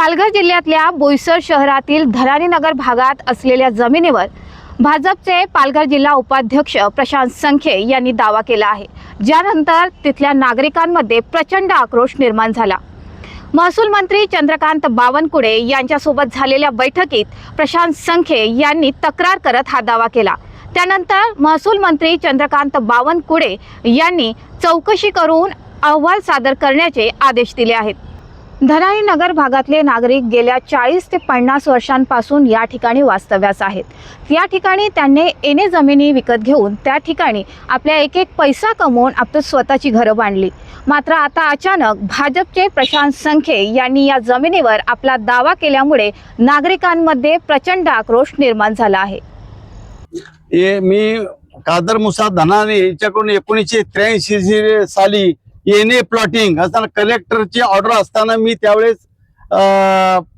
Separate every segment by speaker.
Speaker 1: पालघर जिल्ह्यातल्या बोईसर शहरातील धरानीनगर भागात असलेल्या जमिनीवर भाजपचे पालघर जिल्हा उपाध्यक्ष प्रशांत संखे यांनी दावा केला आहे. ज्यानंतर तिथल्या नागरिकांमध्ये प्रचंड आक्रोश निर्माण झाला. महसूल मंत्री चंद्रकांत बावनकुळे यांच्यासोबत झालेल्या बैठकीत प्रशांत संखे यांनी तक्रार करत हा दावा केला. त्यानंतर महसूल मंत्री चंद्रकांत बावनकुळे यांनी चौकशी करून अहवाल सादर करण्याचे आदेश दिले आहेत. धनाई नगर भागातले नागरिक गेल्या चाळीस ते पन्नास वर्षांपासून या ठिकाणी वास्तव्यास आहेत. या ठिकाणी त्यांनी एने जमिनी विकत घेऊन त्या ठिकाणी आपल्या एक एक पैसा कमवून आपली स्वतःची घरं बांधली. मात्र आता अचानक भाजपचे प्रशांत संखे यांनी या जमिनीवर आपला दावा केल्यामुळे नागरिकांमध्ये प्रचंड आक्रोश निर्माण झाला आहे.
Speaker 2: मी कादर मुसा धनाने याच्याकडून एकोणीसशे त्र्याऐंशी साली एने प्लॉटिंग असताना कलेक्टरची ऑर्डर असताना मी त्यावेळेस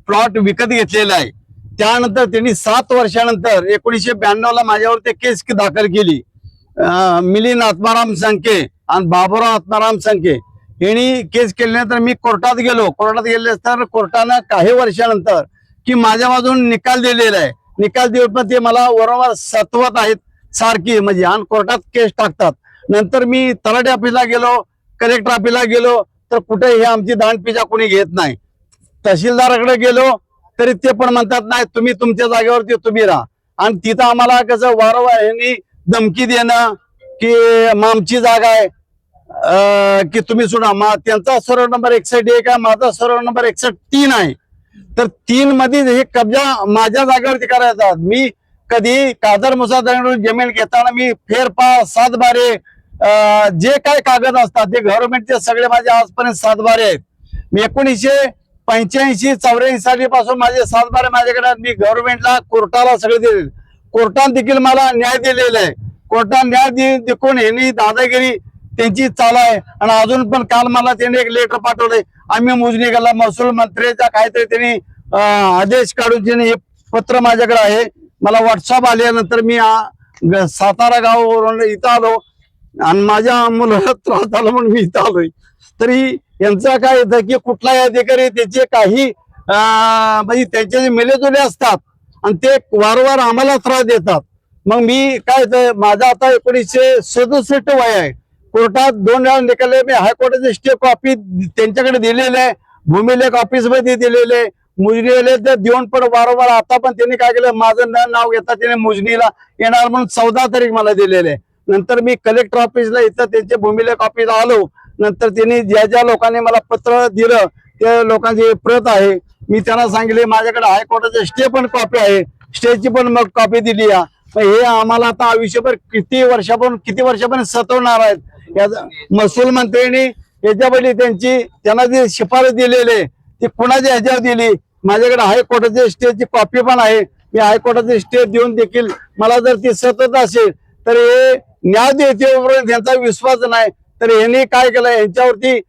Speaker 2: प्लॉट विकत घेतलेला आहे. त्यानंतर त्यांनी सात वर्षानंतर एकोणीसशे ब्याण्णव ला माझ्यावर ते केस दाखल केली. मिलिंद आत्माराम संखे आणि बाबुराव आत्माराम संखे यांनी केस केल्यानंतर मी कोर्टात गेलो. कोर्टात गेले तर कोर्टानं काही वर्षानंतर की माझ्या बाजून निकाल दिलेला आहे. निकाल देऊन पण ते मला वारंवार सतवत आहेत. सारखी म्हणजे आणि कोर्टात केस टाकतात. नंतर मी तलाठी ऑफिसला गेलो. कलेक्टर ऑफिसला गेलो तर कुठे हे आमची दांडपिजा कोणी घेत नाही. तहसीलदाराकडे गेलो तरी ते पण म्हणतात नाही तुम्ही तुमच्या जागेवरती तुम्ही राहा. आणि तिथं आम्हाला कसं वारंवार यांनी धमकी देणं की मग आमची जागा आहे की तुम्ही सुना मा त्यांचा सर्व नंबर एकसष्ट एक आहे माझा सर्व नंबर एकसष्ट तीन आहे. तर तीन मध्ये हे कब्जा माझ्या जागेवरती करायचा. मी कधी कादर मुसादाकडून जमीन घेताना मी फेरपा सात बारे जे काय कागद असतात ते गव्हर्नमेंटचे सगळे माझे आजपर्यंत सातबारे आहेत. मी एकोणीसशे पंच्याऐंशी चौऱ्याऐंशी साली पासून माझे सातबारे माझ्याकडे मी गव्हर्नमेंटला कोर्टाला सगळे दिले कोर्टाने देखील मला न्याय दिलेला आहे. कोर्टाने न्याय देखून यांनी दादागिरी त्यांची चालू आहे. आणि अजून पण काल मला त्यांनी एक लेटर पाठवलंय. आम्ही मोजणी केला महसूल मंत्र्याचा काहीतरी त्यांनी आदेश काढून त्यांनी हे पत्र माझ्याकडे आहे. मला व्हॉट्सअप आल्यानंतर मी सातारा गावावरून इथं आलो. आणि माझ्या मुलाला त्रास झाला म्हणून मी इथं आलोय. तरी यांचं काय येतं की कुठलाही अधिकारी त्याचे काही म्हणजे त्यांचे जे मेलेजुले असतात आणि ते वारंवार आम्हाला त्रास देतात. मग मी काय माझा माझं आता एकोणीसशे सदुसष्ट वय आहे. कोर्टात दोन वेळा निकाले मी हायकोर्टाचे स्टे कॉपी त्यांच्याकडे दिलेले आहे. भूमिलेख ऑफिसमध्ये दिलेले आहे. मुजणीले तर देऊन पण वारंवार आता पण त्यांनी काय केलं माझं न नाव घेता त्याने मुजणीला येणार म्हणून चौदा तारीख मला दिलेले आहे. नंतर मी कलेक्टर ऑफिसला इथं त्यांचे भूमिलेख ऑफिस आलो नंतर त्यांनी ज्या ज्या लोकांनी मला पत्र दिलं त्या लोकांची प्रत आहे. मी त्यांना सांगितले माझ्याकडे हायकोर्टाचे स्टे पण कॉपी आहे. स्टेची पण मग कॉपी दिली या. हे आम्हाला आता आयुष्यभर किती वर्षापासून किती वर्षापर्यंत सतवणार आहेत? याचा महसूल मंत्र्यांनी याच्यापैकी त्यांची त्यांना जी शिफारस दिलेली आहे ती कुणाच्या ह्याच्यावर दिली? माझ्याकडे हायकोर्टाचे स्टेची कॉपी पण आहे. मी हायकोर्टाचे स्टे देऊन देखील मला जर ती सतत असेल तर हे न्याय देते यांचा विश्वास नाही तर यांनी काय केलं यांच्यावरती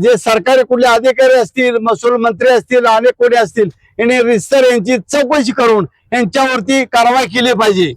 Speaker 2: जे सरकारी कुठले अधिकारी असतील महसूल मंत्री असतील अनेक कोणी असतील यांनी रिस्तर यांची चौकशी करून यांच्यावरती कारवाई केली पाहिजे.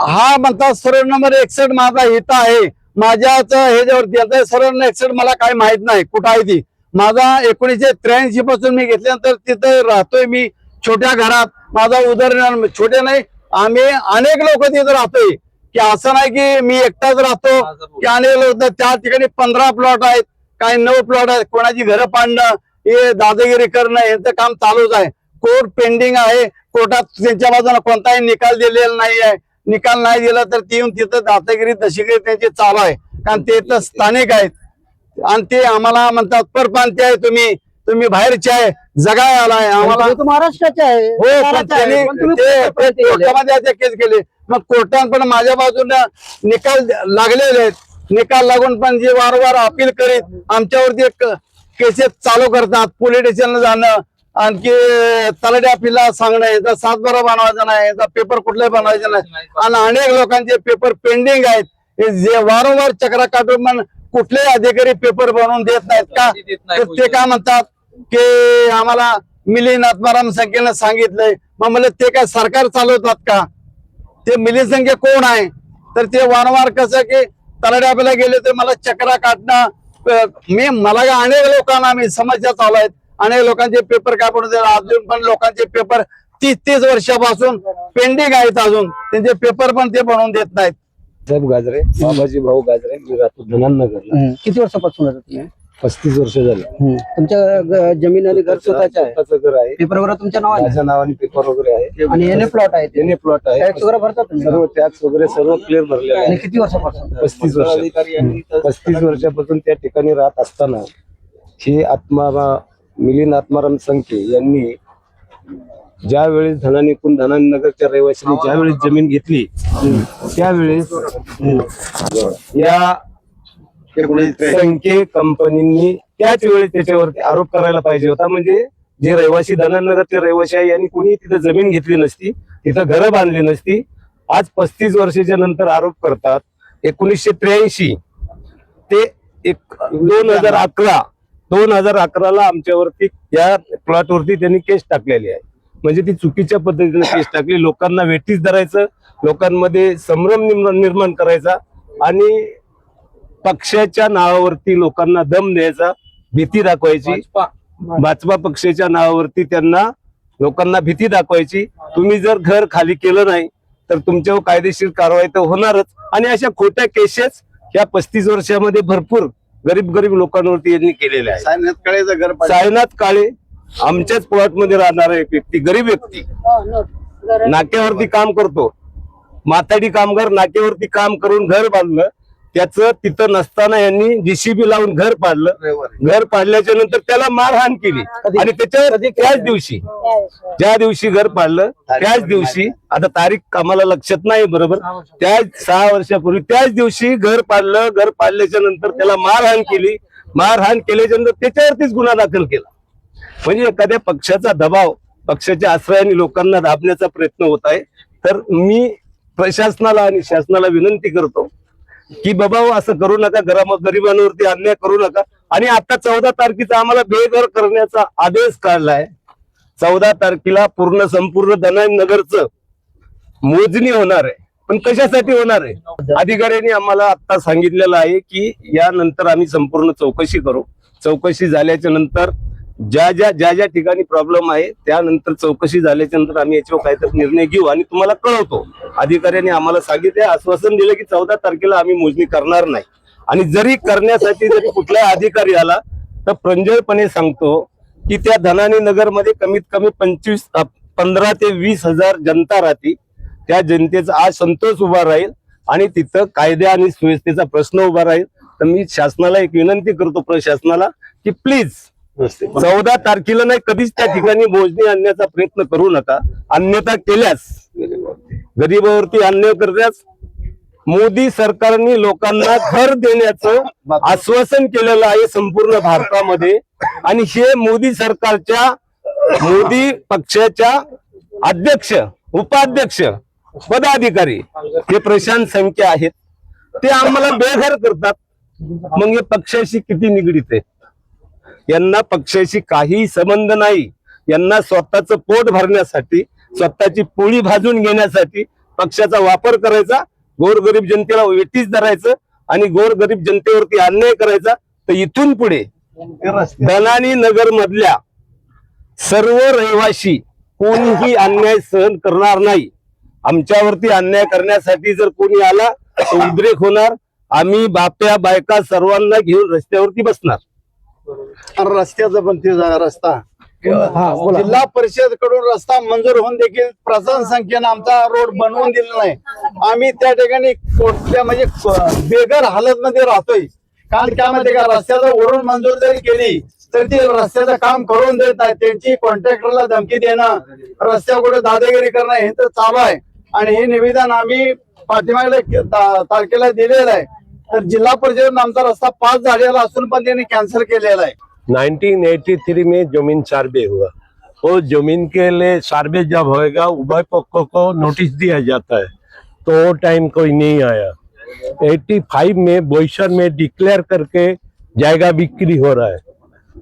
Speaker 2: हा म्हणतात सर्व नंबर एकसठ माझा हित आहे. माझ्याच ह्याच्यावरती सरळ सर्व नंबर मला काही माहीत नाही. कुठं आहे ती? माझा एकोणीसशे त्र्याऐंशी पासून मी घेतल्यानंतर तिथं राहतोय मी छोट्या घरात. माझा उदरनिर्वाह छोटे नाही आम्ही अनेक लोक तिथं राहतोय. की असं नाही की मी एकटाच राहतो की अनेक त्या ठिकाणी पंधरा प्लॉट आहेत काही नऊ प्लॉट आहेत कोणाची घरं पाडणं हे दादागिरी करणं यांचं काम चालूच आहे. कोर्ट पेंडिंग आहे कोर्टात त्यांच्या बाजूने कोणताही निकाल दिलेला नाही आहे निकाल नाही दिला तर ती येऊन तिथं दादागिरी दशीगिरी त्यांची चालू आहे. कारण ते तर स्थानिक आहेत. आणि ते आम्हाला म्हणतात परप्रांती आहे तुम्ही. तुम्ही बाहेरचे आहे. जगाय आलाय. आम्हाला
Speaker 3: महाराष्ट्राचे आहे.
Speaker 2: हो केस केले. मग कोर्टात पण माझ्या बाजूने निकाल लागलेले आहेत. निकाल लागून पण जे वारंवार अपील करीत आमच्यावरती एक केसेस चालू करतात. पोलीस स्टेशनला जाणं आणखी तलाठी अपीलला सांगणं याचा सातबारा बनवायचा नाही याचा पेपर कुठलाही बनवायचा नाही. आणि अनेक लोकांचे पेपर पेंडिंग आहेत. जे वारंवार चक्रा काढून पण कुठलेही अधिकारी पेपर बनवून देत नाहीत का? ते काय म्हणतात की आम्हाला मिलिंद आत्माराम संख्येनं सांगितलंय? मग मला ते काय सरकार चालवतात का? ते मिलिंद संख्या कोण आहे? तर ते वारंवार कसं की तलाड्याला गेले तर मला चक्रा काढणं मी मला काय अनेक लोकांना मी समस्या चालू आहेत. अनेक लोकांचे पेपर काय पडून अजून पण लोकांचे पेपर तीस तीस वर्षापासून पेंडिंग आहेत अजून. त्यांचे पेपर पण ते बनवून देत नाहीत.
Speaker 3: साहेब गाजरे बाबाजी भाऊ गाजरे मी राहतो धनानगरला
Speaker 4: हम्म. किती वर्षापासून राहता तुम्ही?
Speaker 3: पस्तीस वर्ष झाले.
Speaker 4: हम्म. तुमच्या ग- जमीन आणि घर स्वतःचे आहे.
Speaker 3: स्वतःचं घर आहे.
Speaker 4: पेपर वगैरे तुमच्या नावाने?
Speaker 3: माझ्या नावाने पेपर वगैरे आहे.
Speaker 4: आणि याने प्लॉट आहे
Speaker 3: याने प्लॉट आहे.
Speaker 4: टॅक्स वगैरे भरता तुम्ही?
Speaker 3: सर्व टॅक्स वगैरे सर्व क्लिअर भरलेलं
Speaker 4: आणि
Speaker 3: आहे
Speaker 4: किती वर्षापासून?
Speaker 3: पस्तीस वर्ष. पस्तीस वर्षापासून त्या ठिकाणी राहत असताना हे आत्मा मिलिंद आत्माराम संखे यांनी ज्या वेळेस धनानिकून धनानगरच्या रहिवाशांनी ज्या वेळेस जमीन घेतली त्यावेळेस या संख्ये कंपनींनी त्याच वेळी त्याच्यावरती आरोप करायला पाहिजे होता. म्हणजे जे रहिवासी धनानगरचे रहिवासी आहे यांनी कुणी तिथं जमीन घेतली नसती तिथं घरं बांधली नसती. आज पस्तीस वर्षाच्या नंतर आरोप करतात. एकोणीसशे त्र्याऐंशी. ते एक दोन हजार अकरा दोन हजार अकराला आमच्यावरती या प्लॉटवरती त्यांनी केस टाकलेली आहे. म्हणजे ती चुकीच्या पद्धतीने केस टाकली. लोकांना वेठीस धरायचं लोकांमध्ये संभ्रम निर्माण करायचा आणि पक्षाच्या नावावरती लोकांना दम द्यायचा भीती दाखवायची. भाजपा. पक्षाच्या नावावरती त्यांना लोकांना भीती दाखवायची. तुम्ही जर घर खाली केलं नाही तर तुमच्यावर कायदेशीर कारवाई तर होणारच. आणि अशा खोट्या केसेस या पस्तीस वर्षामध्ये भरपूर गरीब गरीब लोकांवरती यांनी केलेल्या आहेत.
Speaker 2: सायनाथ कळेचं घर.
Speaker 3: सायनाथ काळे आमच्याच प्लॉटमध्ये राहणारा एक व्यक्ती गरीब व्यक्ती. नाक्यावरती काम करतो. माथाडी कामगार नाक्यावरती काम करून घर बांधलं. त्याचं तिथं नसताना यांनी जीसीबी लावून घर पाडलं. घर पाडल्याच्या नंतर त्याला मारहाण केली. आणि त्याच्या त्याच दिवशी. ज्या दिवशी घर पाडलं त्याच दिवशी आता तारीख आम्हाला लक्षात नाही बरोबर. त्याच सहा वर्षापूर्वी त्याच दिवशी घर पाडलं घर पाडल्याच्या नंतर त्याला मारहाण केली. मारहाण केल्याच्यानंतर त्याच्यावरतीच गुन्हा दाखल केला. म्हणजे एखाद्या पक्षाचा दबाव पक्षाच्या आश्रयाने लोकांना दाबण्याचा प्रयत्न होत आहे. तर मी प्रशासनाला आणि शासनाला विनंती करतो की बाबा हो, असं करू नका गरम गरिबांवरती अन्याय करू नका. आणि आता चौदा तारखेचा आम्हाला बेघर करण्याचा आदेश काढलाय. चौदा तारखेला पूर्ण संपूर्ण दनाई नगरचं मोजणी होणार आहे. पण कशासाठी होणार आहे? अधिकाऱ्यांनी आम्हाला आता सांगितलेलं आहे की यानंतर आम्ही संपूर्ण चौकशी करू. चौकशी झाल्याच्यानंतर ज्या ज्या ज्या ज्या ठिकाणी प्रॉब्लेम आहे त्यानंतर चौकशी झाल्याच्यानंतर आम्ही याच्यावर काहीतरी निर्णय घेऊ आणि तुम्हाला कळवतो. अधिकाऱ्यांनी आम्हाला सांगितले आश्वासन दिलं की चौदा तारखेला आम्ही मोजणी करणार नाही. आणि जरी करण्यासाठी जरी कुठला अधिकारी आला तर प्रंजळपणे सांगतो की त्या धनानी नगरमध्ये कमीत कमी पंचवीस पंधरा ते वीस हजार जनता राहते. त्या जनतेचा आज संतोष उभा राहील आणि तिथं कायद्या आणि सुव्यवस्थेचा प्रश्न उभा राहील. तर मी शासनाला एक विनंती करतो प्रशासनाला की प्लीज चौदा तारखेला नाही कधीच त्या ठिकाणी मोजणी आणण्याचा प्रयत्न करू नका. अन्यथा केल्यास गरीबावरती अन्याय करण्यास मोदी सरकारने लोकांना घर देण्याचं आश्वासन केलेलं आहे संपूर्ण भारतामध्ये. आणि हे मोदी सरकारच्या मोदी पक्षाच्या अध्यक्ष उपाध्यक्ष पदाधिकारी हे प्रशांत संख्या आहेत. ते आम्हाला बेघर करतात. मग हे पक्षाशी किती निगडीत आहेत यांना पक्षाशी काही संबंध नाही. यांना स्वतःचं पोट भरण्यासाठी स्वतःची पोळी भाजून घेण्यासाठी पक्षाचा वापर करायचा गोरगरीब जनतेला वेटीच धरायचं आणि गोरगरीब जनतेवरती अन्याय करायचा तर इथून पुढे दलानी नगर मधल्या सर्व रहिवाशी कोणीही अन्याय सहन करणार नाही. आमच्यावरती अन्याय करण्यासाठी जर कोणी आला तर उद्रेक होणार. आम्ही बाप्या बायका सर्वांना घेऊन रस्त्यावरती बसणार.
Speaker 2: आणि रस्त्याचा पण ते रस्ता.
Speaker 4: हा
Speaker 2: जिल्हा परिषदकडून रस्ता मंजूर होऊन देखील प्रशासन संख्येनं आमचा रोड बनवून दिलेला नाही आम्ही त्या ठिकाणी कोणत्या म्हणजे बेघर हालत मध्ये राहतोय. कारण काय माहिती का रस्त्याचं ओढून मंजूर जरी केली तर ती रस्त्याचं काम करून देत नाही. त्यांची कॉन्ट्रॅक्टरला धमकी देणं रस्त्याकडे दादागिरी करणं हे तर चालू आहे. आणि हे निवेदन आम्ही ता- तारखेला दिलेलं आहे. तर जिल्हा परिषद आमचा रस्ता पास झालेला असून पण त्यांनी कॅन्सल केलेला आहे.
Speaker 5: 1983 में ज़मीन सर्वे हुआ। वो ज़मीन के लिए सर्वे जब होएगा, उभय पक्षों को नोटिस दिया जाता है। तो वो टाइम कोई नहीं आया। 85 में बोईसर में डिक्लेयर करके जायगा बिक्री हो रहा है।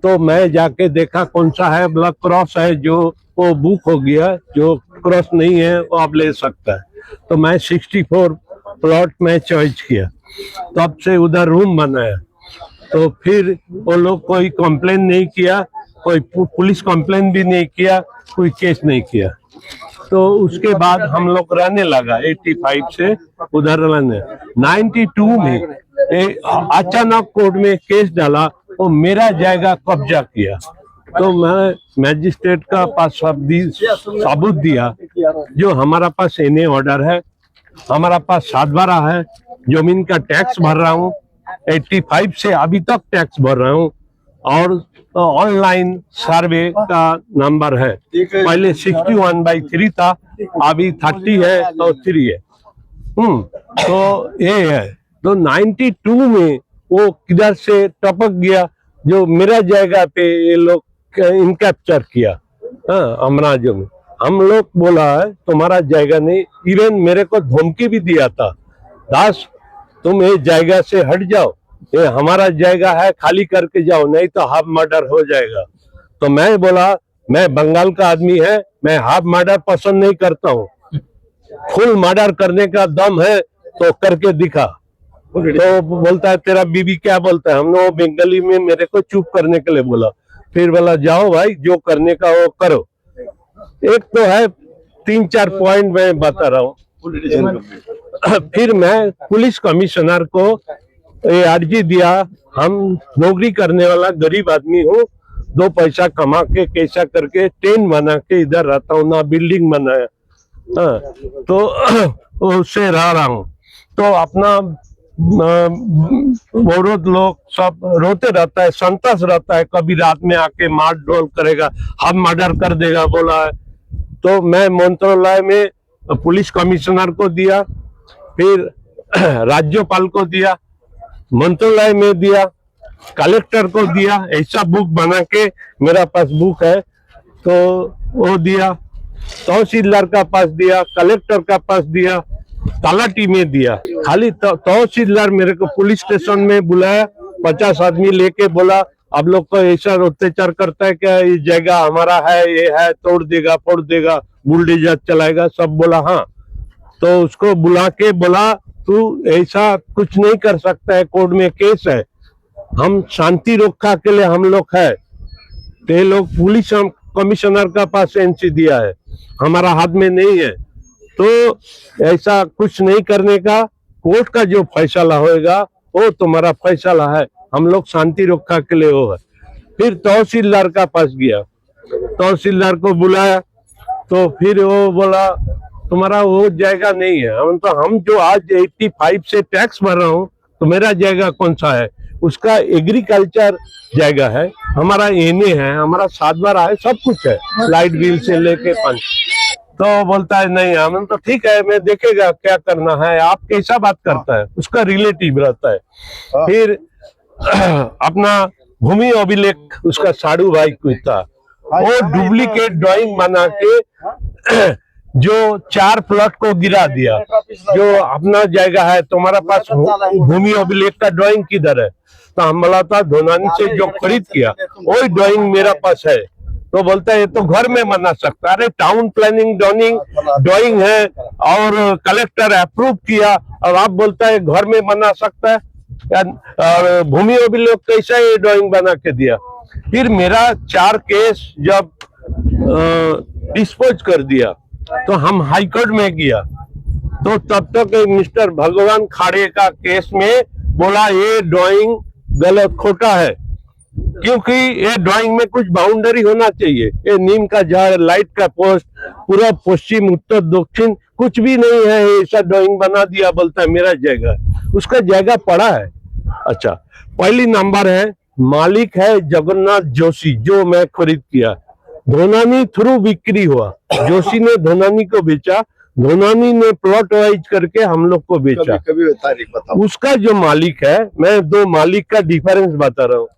Speaker 5: तो मैं जाके देखा कौन सा है ब्लॉक क्रॉस है जो, वो बुक हो गया, जो क्रॉस नहीं है, वो आप ले सकता है। तो मैं 64 प्लॉट में चॉइस किया। तब से उधर रूम बनाया। तो फिर वो लोग कोई कंप्लेन नहीं किया, कोई पुलिस कंप्लेन भी नहीं किया, कोई केस नहीं किया। तो उसके बाद हम लोग रहने लगा 85 से उधर रहने। 92 में अचानक कोर्ट में केस डाला, वो मेरा जायगा कब्जा किया। तो मैं मैजिस्ट्रेट का पास सब, सबूत दिया, जो हमारा पास एने ऑर्डर है, हमारा पास सात बारह है ज़मीन का टैक्स भर रहा हूँ। 85 से अभी तक टैक्स भर रहा हूँ। और ऑनलाइन सर्वे का नंबर है। पहले 61 वन बाई थ्री था अभी 30 है और थ्री है। हम्म तो ये है। तो 92 में वो किधर से टपक गया जो मेरा जगह पे ये लोग इनकैप्चर किया। हाँ अमराजो में। हम लोग बोला है तुम्हारा जायगा नहीं। इवन मेरे को धमकी भी दिया था। दास तुम ये जायगा से हट जाओ। ये हमारा जायगा है खाली करके जाओ नहीं तो हाफ़ मर्डर हो जाएगा। तो मैं बोला मैं बंगाल का आदमी है मैं हाफ़ मर्डर पसंद नहीं करता हूँ। फुल मर्डर करने का दम है तो करके दिखा। तो बोलता है तेरा बीबी क्या बोलता है? हमने वो बंगाली में मेरे को चुप करने के लिए बोला। फिर बोला जाओ भाई जो करने का वो करो। एक तो है तीन चार पॉइंट मैं बता रहा हूँ। फिर मैं पुलिस कमिश्नर को ये अर्जी दिया हम नौकरी करने वाला गरीब आदमी हूँ दो पैसा कमा के कैसा करके टेंट बना के इधर रहता हूँ ना बिल्डिंग बनाया। हाँ, तो उससे रह रहा हूँ। तो अपना औरत लोग सब रोते रहता है संतोष रहता है कभी रात में आके मार डोल करेगा हम मर्डर कर देगा बोला है। तो मैं मंत्रालय में पुलिस कमिश्नर को दिया फिर राज्यपाल को दिया, मंत्रालय में दिया, कलेक्टर को दिया, ऐसा बुक बना के मेरा पास बुक है तो वो दिया, तहसीलदार का पास दिया, कलेक्टर का पास दिया, तलाटी में दिया। खाली तहसीलदार मेरे को पुलिस स्टेशन में बुलाया, पचास आदमी लेके बोला, आप लोग को ऐसा अत्याचार करता है क्या? ये जगह हमारा है, ये है, तोड़ देगा, फोड़ देगा, बुलडोजर चलाएगा। सब बोला हाँ। तो उसको बुला के बोला, तू ऐसा कुछ नहीं कर सकता है, कोर्ट में केस है। हम शांति रक्षा के लिए हम लोग है। तो लोग पुलिस कमिश्नर का पास एनसी दिया है। हमारा हाथ में नहीं है। तो ऐसा कुछ नहीं करने का, कोर्ट का जो फैसला होएगा, वो तुम्हारा फैसला है। हम लोग शांति रक्षा के लिए वो है। फिर तहसीलदार का पास गया। तहसीलदार को बुलाया। तो फिर वो बोला तुम्हारा वो जायगा नहीं है। हम तो हम जो आज 85 से टैक्स भर रहा हूँ तो मेरा जायगा कौन सा है? उसका एग्रीकल्चर जायगा है। हमारा एने है हमारा बारह है सब कुछ है। लाइट बिल से लेके पानी। तो बोलता है नहीं हम तो ठीक है मैं देखेगा क्या करना है। आप कैसा बात करता है? उसका रिलेटिव रहता है। फिर अपना भूमि अभिलेख उसका साड़ू भाई कोई था वो डुप्लीकेट ड्राइंग बना के जो चार प्लॉट को गिरा दिया। जो अपना जायगा है तुम्हारा पास भूमि अभिलेख का ड्राइंग किधर है? तो हम बोला था धोनानी से जो खरीद किया। वही ड्राइंग मेरा पास है। तो बोलता है ये तो घर में बना सकता अरे टाउन प्लानिंग ड्राइंग ड्राइंग है और कलेक्टर अप्रूव किया। और आप बोलता है घर में बना सकता है। और भूमि अभिलेख कैसा ये ड्राइंग बना के दिया? फिर मेरा चार केस जब डिस्पोज कर दिया। तो हम हाईकोर्ट में गया। तो तब तक एक मिस्टर भगवान खाड़े का केस में बोला, ये ड्राइंग गलत खोटा है, क्योंकि ये ड्राइंग में कुछ बाउंड्री होना चाहिए। ये नीम का झाड़ लाइट का पोस्ट पूरा पश्चिम, उत्तर, दक्षिण, कुछ भी नहीं है। ऐसा ड्राइंग बना दिया, बोलता है, मेरा जगह। उसका जगह पड़ा है। अच्छा पहली नंबर है, मालिक है जगन्नाथ जोशी, जो मैं खरीद किया। धोनानी थ्रू बिक्री हुआ। जोशी ने धोनानी को बेचा। धोनानी ने प्लॉट वाइज करके हम लोग को बेचा।
Speaker 2: कभी तारीख बताओ
Speaker 5: उसका जो मालिक है मैं दो मालिक का डिफरेंस बता रहा हूँ।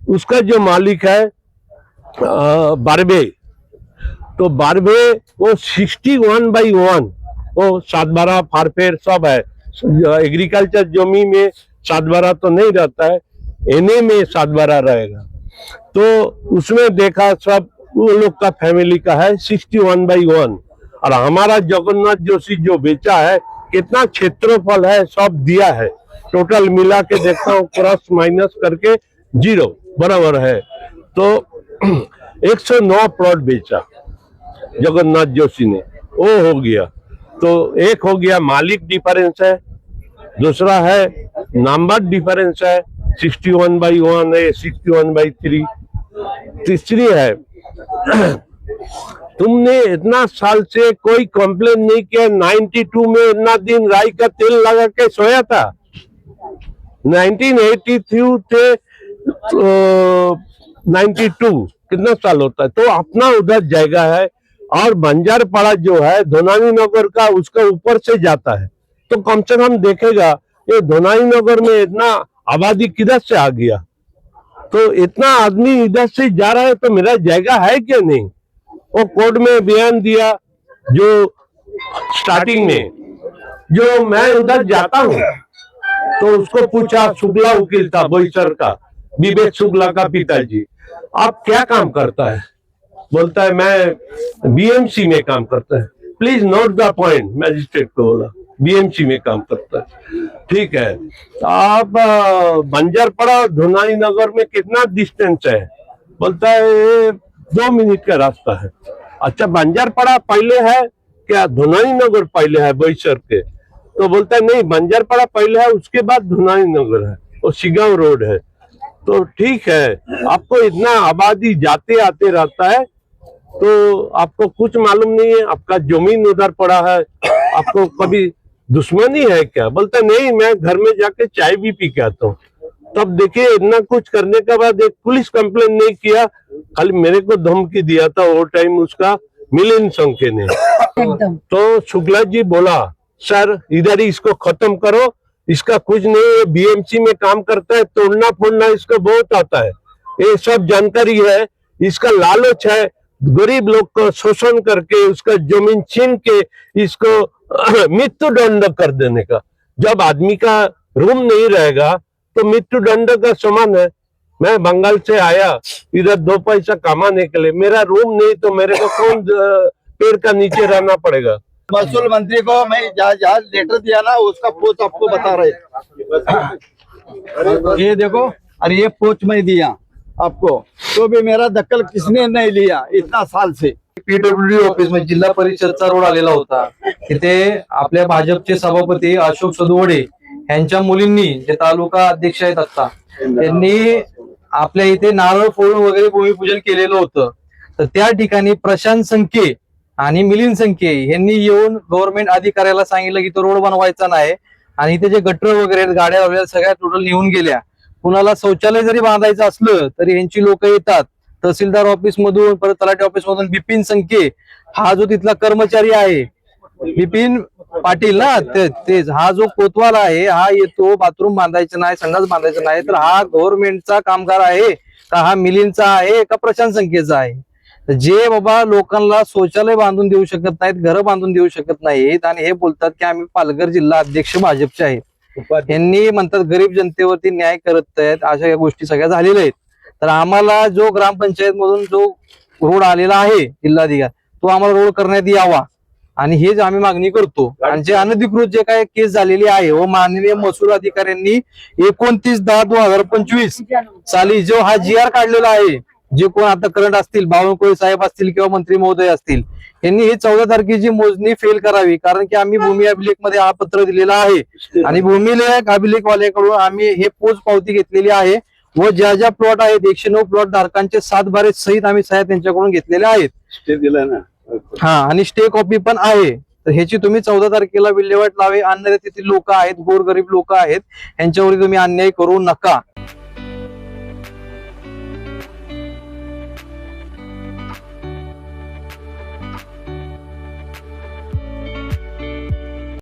Speaker 5: उसका जो मालिक है बारबे। तो बारबे वो सिक्सटी वन बाई वन वो सात बारह फारफेर सब है। एग्रीकल्चर जमी में सात बारह तो नहीं रहता है एने में सात बारह रहेगा। तो उसमें देखा सब वो लोग का फैमिली का है सिक्सटी वन बाई वन और हमारा जगन्नाथ जोशी जो बेचा है, कितना क्षेत्रफल है, सब दिया है। टोटल मिला के देखता हूँ क्रॉस माइनस करके ज़ीरो बराबर है। तो 109 प्लॉट बेचा, जगन्नाथ जोशी ने। वो हो गया। तो एक हो गया मालिक डिफरेंस है, दूसरा है नंबर डिफरेंस है 61 वन बाई वन है 61 वन बाई थ्री तीसरी है तुमने इतना साल से कोई कंप्लेन नहीं किया 92 में इतना दिन राई का तेल लगा के सोया था? 1983 थे तो, 92 कितना साल होता है? तो अपना उधर जगह है और बंजारपाड़ा जो है धोनानी नगर का उसका ऊपर से जाता है। तो कम से कम देखेगा ये धोनानी नगर में इतना आबादी किधर से आ गया? तो इतना आदमी इधर से जा रहा है तो मेरा जगह है क्या नहीं? वो कोर्ट में बयान दिया, जो स्टार्टिंग में, जो मैं उधर जाता हूँ तो उसको पूछा, शुक्ला वकील था बोईसर का, विवेक शुक्ला का पिताजी, आप क्या काम करता है? बोलता है, मैं बीएमसी में काम करता है। Please note the point magistrate को बोला। बीएमसी में काम करता है। ठीक है। आप बंजर पड़ा धुनाई नगर में कितना डिस्टेंस है? बोलता है दो मिनट का रास्ता है। अच्छा बंजर पड़ा पहले है क्या? धुनाई नगर पहले है बोईसर के? तो बोलता है, नहीं बंजर पड़ा पहले है, उसके बाद धुनाई नगर है और सिगांव रोड है। तो ठीक है, आपको इतना आबादी जाते आते रहता है तो आपको कुछ मालूम नहीं है, आपका ज़मीन उधर पड़ा है, आपको कभी दुश्मनी है क्या? बोलता नहीं मैं घर में जाके चाय भी पी के आता हूँ। तब देखिए इतना कुछ करने के बाद एक पुलिस कंप्लेन नहीं किया। खाली मेरे को धमकी दिया था वो टाइम उसका मिलिंद संखे ने। तो शुक्ला जी बोला सर इधर ही इसको खत्म करो। इसका कुछ नहीं है बीएमसी में काम करता है तोड़ना फोड़ना इसको बहुत आता है। ये सब जानकारी है इसका लालच है। गरीब लोग को शोषण करके उसका ज़मीन छीन के इसको मृत्यु दंड कर देने का। जब आदमी का रूम नहीं रहेगा तो मृत्यु दंड का समान है। मैं बंगाल से आया इधर दो पैसा कमाने के लिए। मेरा रूम नहीं तो मेरे को कौन पेड़ का नीचे रहना पड़ेगा?
Speaker 2: महसूल मंत्री को मैं जहाँ जहाँ लेटर दिया ना उसका पोस्ट आपको बता रहे ये देखो अरे ये पोस्ट मैं दिया। आपको। तो भी मेरा दखल किसने नहीं लिया इतना साल से।
Speaker 4: पीडब्ल्यूडी ऑफिस म्हणजे जिल्हा परिषदचा रोड आलेला होता. तिथे आपल्या भाजपचे सभापती अशोक सदवडे यांच्या मुलींनी जे तालुका अध्यक्ष आहेत आता त्यांनी आपल्या इथे नारळ फोडून वगैरे भूमिपूजन केलेलं होतं. तर त्या ठिकाणी प्रशांत संखे आणि मिलिंद संखे यांनी येऊन गव्हर्नमेंट अधिकाऱ्याला सांगितलं की तो रोड बनवायचा नाही. आणि इथे जे गटर वगैरे गाड्या वगैरे सगळ्या टोटल निघून गेल्या. कुणाला शौचालय जरी बांधायचं असलं तरी यांची लोक येतात. तहसीलदार ऑफिस मधून परत तलाठी ऑफिस मधून बिपिन संके हा जो तिथला कर्मचारी आहे. बिपिन पाटील ना तेच हा जो कोतवाल आहे हा येतो बाथरूम बांधायचा नाही संडास बांधायचा नाही तर हा गव्हर्नमेंटचा कामगार आहे का हा मिलिंदचा आहे का प्रशांत संख्येचा आहे? जे बाबा लोकांना शौचालय बांधून देऊ शकत नाहीत घरं बांधून देऊ शकत नाहीत आणि हे बोलतात की आम्ही पालघर जिल्हा अध्यक्ष भाजपचे आहेत. यांनी म्हणतात गरीब जनतेवरती न्याय करत आहेत अशा या गोष्टी सगळ्या झालेल्या आहेत. तर आम्हाला जो ग्रामपंचायत मधून जो रोड आलेला आहे जिल्हाधिकार तो आम्हाला रोड करण्यात यावा. आणि हेच आम्ही मागणी करतो. आणि जे अनधिकृत जे काय केस झालेली आहे व माननीय महसूल अधिकाऱ्यांनी एकोणतीस दहा दोन हजार पंचवीस साली जो हा जी आर काढलेला आहे जे कोण आता करंट असतील बावनकुळे साहेब असतील किंवा मंत्री महोदय असतील यांनी ही चौदा तारखेची मोजणी फेल करावी. कारण की आम्ही भूमी अभिलेखमध्ये हा पत्र दिलेला आहे. आणि भूमिलेख अभिलेखवाल्याकडून आम्ही हे पोच पावती घेतलेली आहे व ज्या ज्या प्लॉट आहेत एकशे नऊ प्लॉट धारकांचे सात बारे सहित आम्ही सह्या त्यांच्याकडून घेतलेल्या आहेत.
Speaker 2: ते दिलं ना.
Speaker 4: हा आणि स्टे कॉपी पण आहे. तर ह्याची तुम्ही चौदा तारखेला विल्हेवाट लावे. आणणारे तेथील लोक आहेत गोरगरीब लोक आहेत. यांच्यावरती तुम्ही अन्याय करू नका.